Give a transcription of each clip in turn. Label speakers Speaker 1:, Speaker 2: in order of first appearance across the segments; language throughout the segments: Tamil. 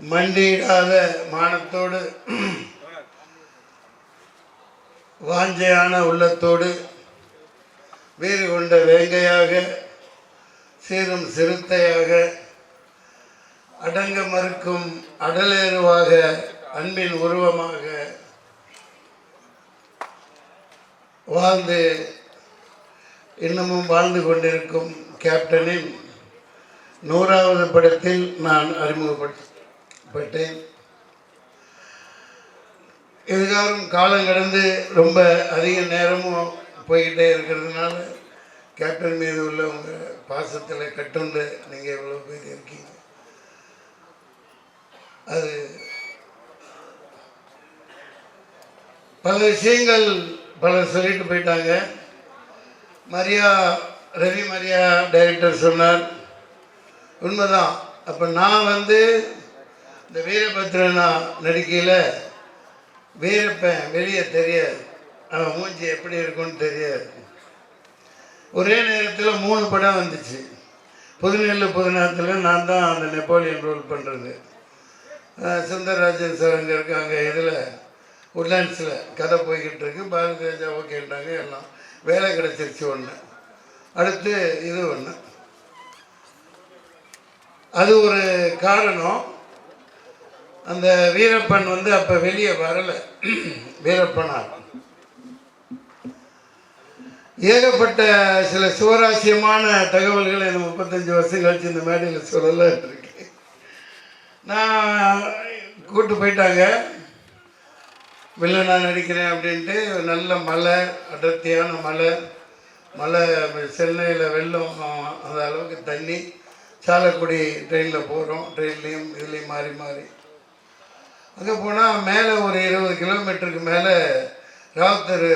Speaker 1: மண்டியிடாத மானத்தோடு வாஞ்சையான உள்ளத்தோடு வீறு கொண்ட வேங்கையாக சீரும் சிறுத்தையாக அடங்க மறுக்கும் அடலேறுவாக அன்பின் உருவமாக வாழ்ந்து இன்னமும் வாழ்ந்து கொண்டிருக்கும் கேப்டனின் நூறாவது படத்தில் நான் அறிமுகப்பட்டேன் இதுகாரும் காலம் கடந்து ரொம்ப அதிக நேரமும் போய்கிட்டே இருக்கிறதுனால கேப்டன் மீது உள்ள உங்கள் பாசத்தில் கட்டுண்டு நீங்கள் எவ்வளோ பேர் இருக்கீங்க. அது பல விஷயங்கள் பலர் சொல்லிட்டு போயிட்டாங்க. மரியா ரவி மரியா டைரக்டர் சொன்னார். உண்மைதான். அப்போ நான் வந்து இந்த வீரபத்ரனா நடிக்கையில் வீரப்பன் வெளியே தெரியாது. அவன் மூஞ்சி எப்படி இருக்கும்னு தெரியாது. ஒரே நேரத்தில் மூணு படம் வந்துச்சு. புதுநெல்லு புதுநேரத்தில் நான் தான் அந்த நெப்போலியன் ரோல் பண்ணுறது சுந்தரராஜன் சார் அங்கே இருக்காங்க. இதில் உட்லாண்ட்ஸில் கதை போய்கிட்டு இருக்கு. பாரதி ராஜா ஓகேன்றாங்க எல்லாம். வேலை கிடச்சிருச்சு ஒன்று அடுத்து இது ஒன்று அது ஒரு காரணம். அந்த வீரப்பன் வந்து அப்போ வெளியே வரலை. வீரப்பனார் ஏகப்பட்ட சில சுவராசியமான தகவல்களை இந்த முப்பத்தஞ்சு வருஷம் கழிச்சு இந்த மேடையில் சொல்லல இருக்கு நான் கூட்டு போயிட்டாங்க. வில்லனா நடிக்கிறேன் அப்படின்ட்டு நல்ல மலை அடர்த்தியான மலை மலை சென்னையில் வெள்ளம் அந்த அளவுக்கு தண்ணி. சாலக்குடி ட்ரெயினில் போகிறோம் ட்ரெயின்லேயும் இதுலேயும் மாறி மாறி. அங்கே போனால் மேலே ஒரு இருபது கிலோமீட்டருக்கு மேலே ராவுத்தர்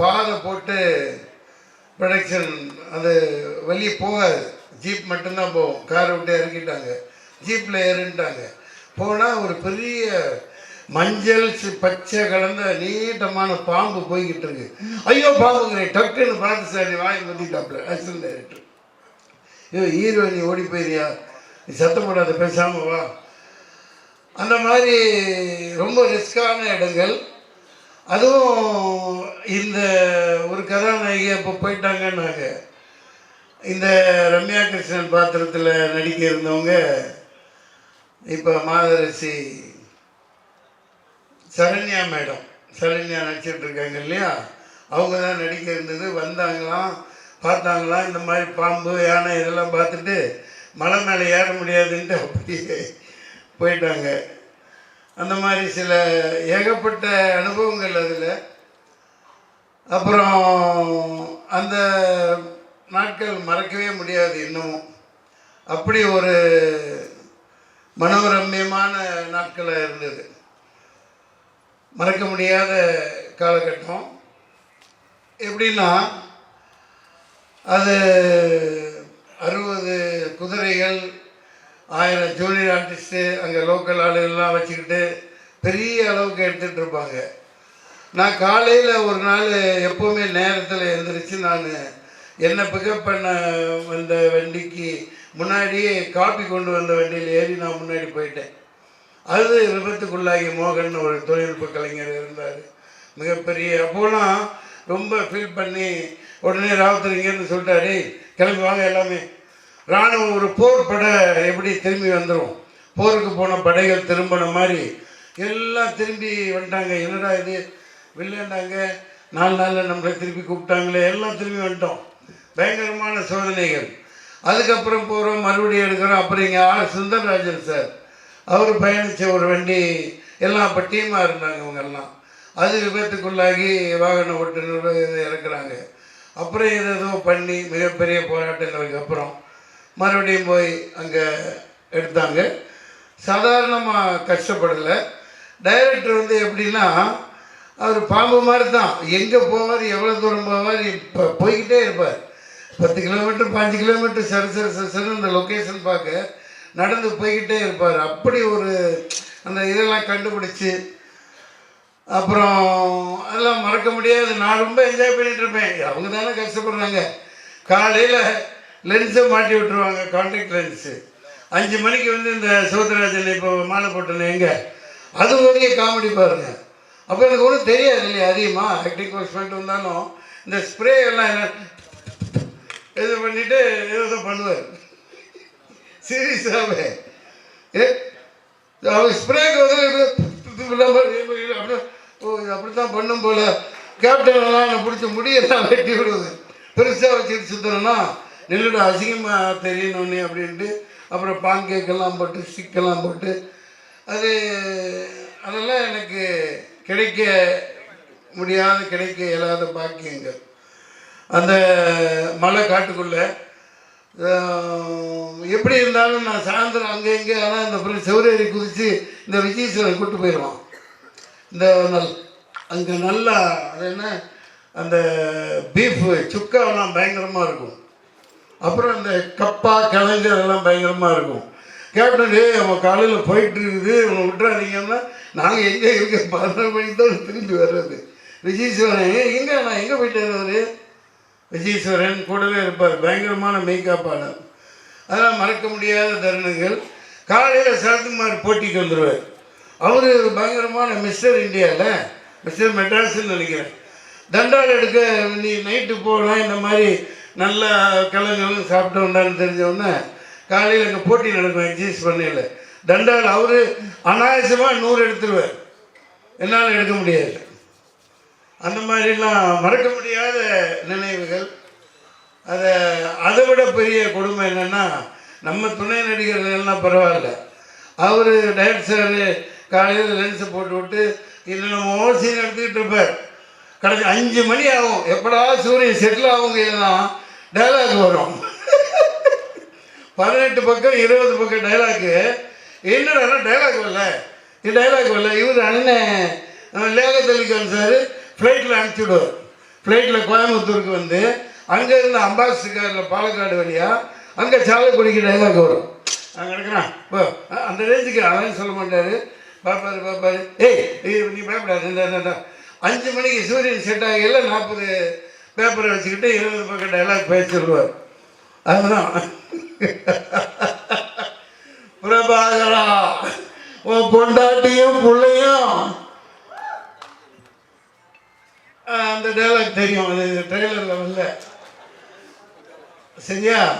Speaker 1: பாதை போட்டு ப்ரொடக்ஷன் அது வெளியே போகாது. ஜீப் மட்டும்தான் போகும். காரை விட்டு இறக்கிட்டாங்க. ஜீப்பில் ஏறிட்டாங்க. போனால் ஒரு பெரிய மஞ்சள் பச்சை கலந்த நீட்டமான பாம்பு போய்கிட்டு இருக்கு. ஐயோ பாம்புங்கிறேன் டக்குன்னு பார்த்து சார் வாய் மதிட்டாப்ல ஆக்சிடென்ட் ஆகிட்டு ஐயோ ஹீரோயினி ஓடி போயிரியா? நீ சத்தம் போடாத பேசாம வா. அந்த மாதிரி ரொம்ப ரிஸ்கான இடங்கள். அதுவும் இந்த ஒரு கதாநாயகி இப்போ போயிட்டாங்கன்னாங்க இந்த ரம்யா கிருஷ்ணன் பாத்திரத்தில் நடிக்க இருந்தவங்க இப்போ மாதரசி சரண்யா மேடம். சரண்யா நடிச்சிட்டு இருக்காங்க இல்லையா? அவங்க தான் நடிக்க இருந்தது. வந்தாங்களாம் பார்த்தாங்களாம். இந்த மாதிரி பாம்பு யானை இதெல்லாம் பார்த்துட்டு மலை மேலே ஏற முடியாதுன்ட்டு அப்படியே போயிட்டாங்க. அந்த மாதிரி சில ஏகப்பட்ட அனுபவங்கள் அதில். அப்புறம் அந்த நாட்கள் மறக்கவே முடியாது இன்னமும் அப்படி ஒரு மனோரம்யமான நாட்களாக இருந்தது. மறக்க முடியாத காலகட்டம். எப்படின்னா அது அறுபது குதிரைகள் ஆயிரம் ஜூனியர் ஆர்டிஸ்ட்டு அங்கே லோக்கல் ஆளுகள்லாம் வச்சுக்கிட்டு பெரிய அளவுக்கு எடுத்துகிட்டு இருப்பாங்க. நான் காலையில் ஒரு நாள் எப்போவுமே நேரத்தில் எழுந்திரிச்சு நான் என்னை பிக்கப் பண்ண வந்த வண்டிக்கு முன்னாடியே காப்பி கொண்டு வந்த வண்டியில் ஏறி நான் முன்னாடி போயிட்டேன். அது விபத்துக்குள்ளாகி மோகன் ஒரு தொழில்நுட்ப கலைஞர் இருந்தார். மிகப்பெரிய அப்போலாம் ரொம்ப ஃபீல் பண்ணி உடனே ராவுத்தர் இங்கேருந்து சொல்லிட்டாரு கிளம்பி வாங்க எல்லாமே. ராணுவம் ஒரு போர் படை எப்படி திரும்பி வந்துடும் போருக்கு போன படைகள் திரும்பின மாதிரி எல்லாம் திரும்பி வந்துட்டாங்க. என்னடா இது? வில்லேண்டாங்க நாலு நாளில் நம்மளை திருப்பி கூப்பிட்டாங்களே. எல்லாம் திரும்பி வந்துட்டோம். பயங்கரமான சோதனைகள். அதுக்கப்புறம் போகிறோம் மறுபடியும் எடுக்கிறோம். அப்புறம் இங்கே ஆர். சுந்தரராஜன் சார். அவர் பயணித்த ஒரு வண்டி எல்லாம் அப்போ டீமாக இருந்தாங்க இவங்கெல்லாம். அது விபத்துக்குள்ளாகி வாகன ஓட்டுநர் இறக்குறாங்க. அப்புறம் ஏதோ பண்ணி மிகப்பெரிய போராட்டங்களுக்கு அப்புறம் மறுபடியும் போய் அங்கே எடுத்தாங்க. சாதாரணமாக கஷ்டப்படலை. டைரக்டர் வந்து எப்படின்னா அவர் பாம்பு மாதிரி தான் எங்கே போவார் எவ்வளோ தூரம் போவார் இப்போ போய்கிட்டே இருப்பார். பத்து கிலோமீட்டர் பாஞ்சு கிலோமீட்டர் சரி சரி சரி சரி அந்த லொக்கேஷன் பார்க்க நடந்து போய்கிட்டே இருப்பார். அப்படி ஒரு அந்த இதெல்லாம் கண்டுபிடிச்சி அப்புறம் அதெல்லாம் மறக்க முடியாது. நான் ரொம்ப என்ஜாய் பண்ணிகிட்ருப்பேன் இருப்பேன். அவங்க தானே கஷ்டப்படுறாங்க. காலையில் லென்ஸை மாட்டி விட்டுருவாங்க கான்டாக்ட் லென்ஸு அஞ்சு மணிக்கு வந்து இந்த சிவத்தராஜன் இப்போ மாலை போட்டேன்னு எங்கே? அது வரைக்கும் காமெடி பாருங்கள் அப்போ எனக்கு ஒன்றும் தெரியாது இல்லையா? அதிகமாக ஆக்டிங் கோர்ஸ் பண்ணிட்டு வந்தாலும் இந்த ஸ்ப்ரே எல்லாம் என்ன இது பண்ணிட்டு ஏதோ பண்ணுவார். சீரியஸாகவே ஏ அவர் ஸ்ப்ரேக்கு வந்து இது ஓ இது அப்படி தான் பண்ணும் போல். கேப்டன் எல்லாம் என்னை பிடிச்ச முடியெல்லாம் வெட்டி விடுவது பெருசாக வச்சுட்டு சுத்தணும்னா நின்றுட அசிங்கமாக தெரியணுன்னு அப்படின்ட்டு அப்புறம் பான் கேக்கெல்லாம் போட்டு ஸ்டிக்கெல்லாம் போட்டு அது அதெல்லாம் எனக்கு கிடைக்க முடியாத கிடைக்க இயலாத பாக்கியங்கள். அந்த மலை காட்டுக்குள்ளே எப்படி இருந்தாலும் நான் சாயந்தரம் அங்கே இங்கே ஆனால் இந்த அப்புறம் செவரேறி குதித்து இந்த விஜயேஸ்வரன் கூட்டு போயிடுவான் இந்த நல் அங்கே நல்லா அது என்ன? அந்த பீஃபு சுக்காவெல்லாம் பயங்கரமாக இருக்கும். அப்புறம் இந்த கப்பா கலைஞர் அதெல்லாம் பயங்கரமாக இருக்கும். கேப்டன் ஏ அவன் காலையில் போயிட்டு இருக்குது இவனை விட்டுறாதீங்கன்னா நாங்கள் எங்கே இருக்க பதினொரு மணிக்கு தான் திரும்பி வர்றது. விஜயஸ்வரன் எங்கே நான் எங்கே போயிட்டு வர்றது? விஜயஸ்வரன் கூடவே இருப்பார். பயங்கரமான மேக்கப்பாளர் அதெல்லாம் மறக்க முடியாத தருணங்கள். காலையில் சரத்குமார் போட்டிக்கு வந்துடுவார் அவர் பயங்கரமான மிஸ்டர் இந்தியாவில் மிஸ்டர் மெட்ராஸ்ன்னு நினைக்கிறேன். தண்டால் எடுக்க நீ நைட்டு போனால் இந்த மாதிரி நல்ல கிழங்குகளும் சாப்பிட்டு வந்தான்னு தெரிஞ்சவுடனே காலையில் எங்கள் போட்டி நடக்கும் எக்ஸைஸ் பண்ணையில். தண்டால் அவர் அனாயசமாக நூறு எடுத்துருவார். என்னால் எடுக்க முடியாது. அந்த மாதிரிலாம் மறக்க முடியாத நினைவுகள். அதை அதை விட பெரிய கொடுமை என்னென்னா நம்ம துணை நடிகர்கள்லாம் பரவாயில்ல. அவர் டைரக்டர் காலையில் லென்ஸை போட்டு விட்டு இன்னும் சீன் எடுத்துக்கிட்டு இருப்பார். கடைசி அஞ்சு மணி ஆகும். எப்படா சூரியன் செட்டில் ஆகுங்கன்னா டைலாக் வரும். பதினெட்டு பக்கம் இருபது பக்கம் டைலாக்கு என்னடா டைலாக் வரல? இது டைலாக் வரல. இவர் அண்ணன் லேகத்தலிகான் சார் ஃப்ளைட்டில் அனுப்பிச்சுடுவார். ஃப்ளைட்டில் கோயம்புத்தூருக்கு வந்து அங்கே இருந்த அம்பாசிடரில் பாலக்காடு வழியா அங்கே சாலைக்குடிக்கு டைலாக் வரும். அங்கே இருக்கிறான் இப்போ அந்த ரேஞ்சுக்கு அவன் சொல்ல மாட்டார். பார்ப்பாரு பாப்பாரு. ஏய் நீ பயப்படாது இந்த அஞ்சு மணிக்கு சூரியன் செட் ஆகல நாற்பது பேப்பரை வச்சுக்கிட்டு இருபது பக்கம் டைலாக் பேசிடுவார். அதுதான். பிரபாகரா உன் பொண்டாட்டியும் பிள்ளையும். அந்த டைலாக் தெரியும். அது ட்ரெய்லரில் வரல. சரியா?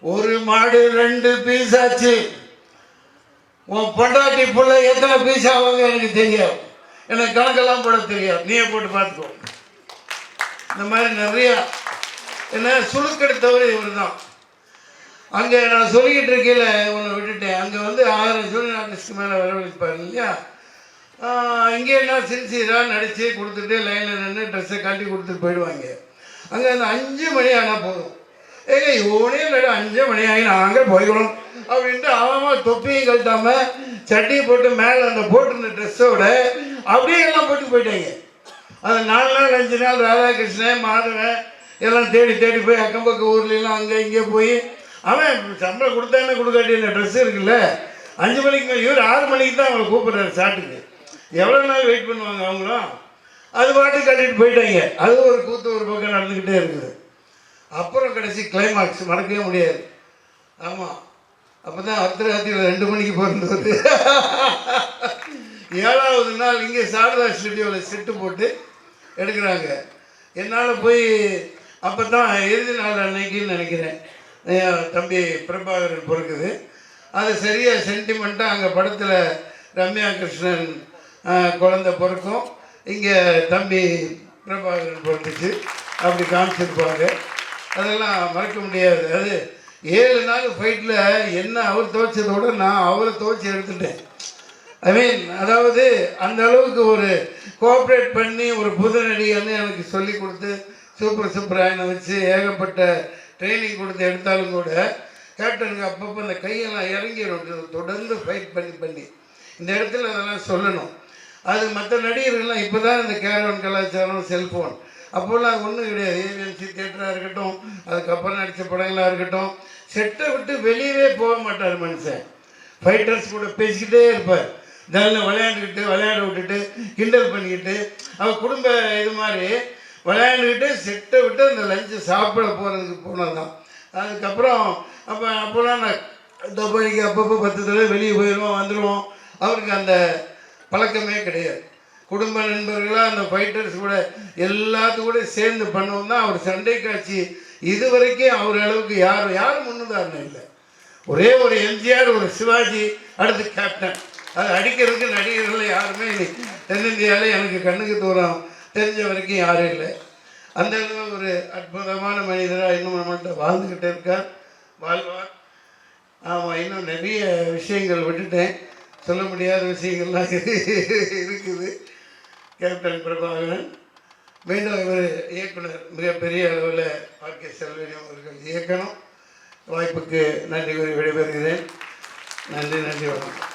Speaker 1: ஒரு மாடு ரெண்டு பீஸ் ஆச்சு. உன் பொண்டாட்டி பிள்ளை எத்தனை பீஸ் ஆகுங்க எனக்கு தெரியாது. எனக்கு கணக்கெல்லாம் போட தெரியாது. நீயே போட்டு பார்த்துக்கோ. இந்த மாதிரி நிறையா என்ன சுழுக்கெடுத்தவர் இவர் தான் அங்கே நான் சொல்லிக்கிட்டு இருக்கையில் ஒன்று விட்டுட்டேன். அங்கே வந்து ஆயிரம் ஜூனியர் ஆர்டிஸ்ட் மேலே வரவழைப்பார் இல்லையா? இங்கே என்ன சின்சியராக நடித்து கொடுத்துட்டு லைனில் நின்று ட்ரெஸ்ஸை காட்டி கொடுத்துட்டு போயிடுவாங்க. அங்கே அந்த அஞ்சு மணி ஆனால் போதும். ஏங்க இவனே இல்லை அஞ்சு மணி ஆகி நாங்கள் போய்க்கிறோம். அப்படின்ட்டு அவன் தொப்பியும் கழட்டாம சட்டியை போட்டு மேலே அந்த போட்டிருந்த ட்ரெஸ்ஸோட அப்படியே எல்லாம் போட்டு போயிட்டாங்க. அது நாலு நாள் அஞ்சு நாள் ராதாகிருஷ்ணன் மாதவன் எல்லாம் தேடி தேடி போய் அக்கம் பக்கம் ஊர்லாம் அங்கே இங்கே போய் அவன் சம்பளம் கொடுத்தானே கொடுக்காட்டி இந்த ட்ரெஸ் இருக்குல்ல. அஞ்சு மணிக்கு இவர் ஆறு மணிக்கு தான் அவங்களை கூப்பிட்றாரு சாட்டுக்கு. எவ்வளோ நாள் வெயிட் பண்ணுவாங்க அவங்களும்? அது பாட்டு கட்டிட்டு போயிட்டாங்க. அது ஒரு கூத்து ஒரு பக்கம் நடந்துக்கிட்டே இருக்குது. அப்புறம் கடைசி கிளைமாக்ஸ் மறக்கவே முடியாது. ஆமாம் அப்போ தான் அர்த்தராத்திரியில் ரெண்டு மணிக்கு பிறந்தது ஏழாவது நாள் இங்கே சாரதா ஸ்டுடியோவில் செட்டு போட்டு எடுக்கிறாங்க. என்னால் போய் அப்போ தான் இறுதி நாள் அன்னைக்குன்னு நினைக்கிறேன். தம்பி பிரபாகரன் பிறக்குது. அது சரியாக சென்டிமெண்ட்டாக அங்கே படத்தில் ரம்யா கிருஷ்ணன் குழந்த குழந்தை பிறக்கும். இங்கே தம்பி பிரபாகரன் பிறந்துச்சு. அப்படி காமிச்சிருப்பாங்க. அதெல்லாம் மறக்க முடியாது. அது ஏழு நாள் ஃபைட்டில் என்ன அவர் துவைச்சதோட நான் அவரை துவைச்சி எடுத்துட்டேன். ஐ மீன் அதாவது அந்த அளவுக்கு ஒரு கோஆப்ரேட் பண்ணி ஒரு புது நடிகர்னு எனக்கு சொல்லி கொடுத்து சூப்பர் சூப்பராயனை வச்சு ஏகப்பட்ட ட்ரைனிங் கொடுத்து எடுத்தாலும் கூட கேப்டனுக்கு அப்பப்போ அந்த கையெல்லாம் இறங்கிடும் தொடர்ந்து ஃபைட் பண்ணி பண்ணி. இந்த இடத்துல அதெல்லாம் சொல்லணும். அது மற்ற நடிகர்கள்லாம் இப்போ தான் இந்த கேரவன் கலாச்சாரம் செல்ஃபோன் அப்போல்லாம் ஒன்றும் கிடையாது. ஏவிஎம்சி தேட்டராக இருக்கட்டும் அதுக்கப்புறம் நடித்த படங்களாக இருக்கட்டும் செட்டை விட்டு வெளியவே போக மாட்டார் மனுஷன். ஃபைட்டர்ஸ் கூட பேசிக்கிட்டே இருப்பார். ஜல்ல விளையாண்டுக்கிட்டு விளையாட விட்டுட்டு கிண்டல் பண்ணிக்கிட்டு அவன் குடும்ப இது மாதிரி விளையாண்டுக்கிட்டு செட்டை விட்டு அந்த லஞ்சு சாப்பிட போகிறதுக்கு போனதான் அதுக்கப்புறம் அப்போ அப்போலாம் நான் டொபைக்கு அப்பப்போ பத்து தடவை வெளியே போயிடுவோம் வந்துடுவோம் அவருக்கு அந்த பழக்கமே கிடையாது. குடும்ப நண்பர்களாக அந்த ஃபைட்டர்ஸ் கூட எல்லாத்து கூட சேர்ந்து பண்ணவும் தான் அவர் சண்டை காட்சி. இது வரைக்கும் அவர் அளவுக்கு யாரும் யாரும் முன்னுதாரணம் இல்லை. ஒரே ஒரு எம்ஜிஆர் ஒரு சிவாஜி அடுத்து கேப்டன் அது அடிக்கிறதுக்கு நடிகர்கள் யாருமே தென்னிந்தியாவில் எனக்கு கண்ணுக்கு தூரம் தெரிஞ்ச வரைக்கும் யாரும் இல்லை. அந்த ஒரு அற்புதமான மனிதராக இன்னும் நம்மள்கிட்ட வாழ்ந்துக்கிட்டே இருக்கார். வாழ்வார். ஆமாம் இன்னும் நிறைய விஷயங்கள் விட்டுட்டேன். சொல்ல முடியாத விஷயங்கள்லாம் இருக்குது. கேப்டன் பிரபாகரன். மீண்டும் இவர் இயக்குனர் மிகப்பெரிய அளவில் ஆர் கே செல்வனியம் அவர்கள் இயக்கணும். வாய்ப்புக்கு நன்றி கூறி விடைபெறுகிறேன். நன்றி நன்றி வணக்கம்.